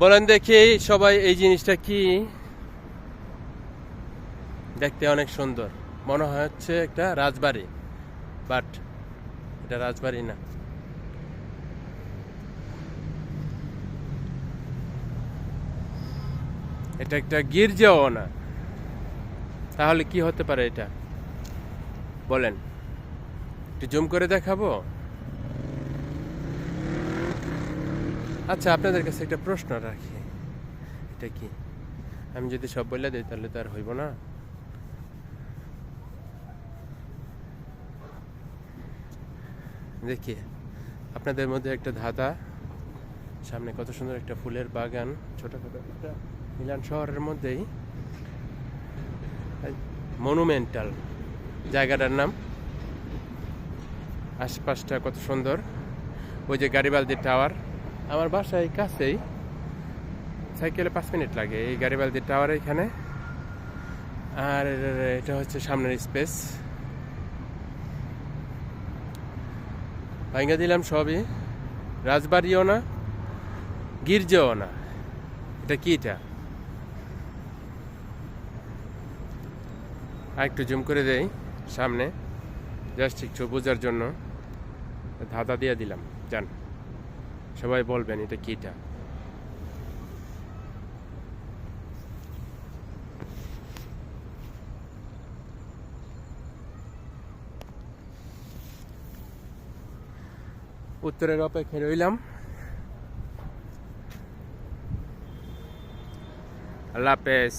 বলেন দেখি সবাই এই জিনিসটা কি? দেখতে অনেক সুন্দর। মনে হচ্ছে একটা রাজবাড়ি, বাট এটা রাজবাড়ি না। এটা একটা গির্জাও না। তাহলে কি হতে পারে এটা? বলেন। একটু জুম করে দেখাবো? আচ্ছা আপনাদের কাছে একটা প্রশ্ন রাখি। এটা কি? আমি যদি সব বলে দিই, তাহলে তো আর হইব না। দেখি, আপনাদের মধ্যে একটা ধাঁধা, সামনে কত সুন্দর একটা ফুলের বাগান, ছোটখাটো একটা মিলান শহরের মধ্যেই। মনুমেন্টাল জায়গাটার নাম। আশপাশটা কত সুন্দর। ওই যে গাড়িবালদি টাওয়ার আমার বাসায় কাছেই সাইকেলে পাঁচ মিনিট লাগে এই গাড়িবালদি টাওয়ার এখানে। আর এটা হচ্ছে সামনের স্পেস ভাঙ্গা দিলাম সবই। রাজবাড়িও না, গির্জাও না। এটা কি এটা? আর একটু জুম করে দেই সামনে। জাস্ট একটু বোঝার জন্য। ধাঁধা দিয়ে দিলাম, যান। সবাই বলবেন এটা কিটা? উত্তরের অপেক্ষায় রইলাম। আল্লাহ হাফেজ।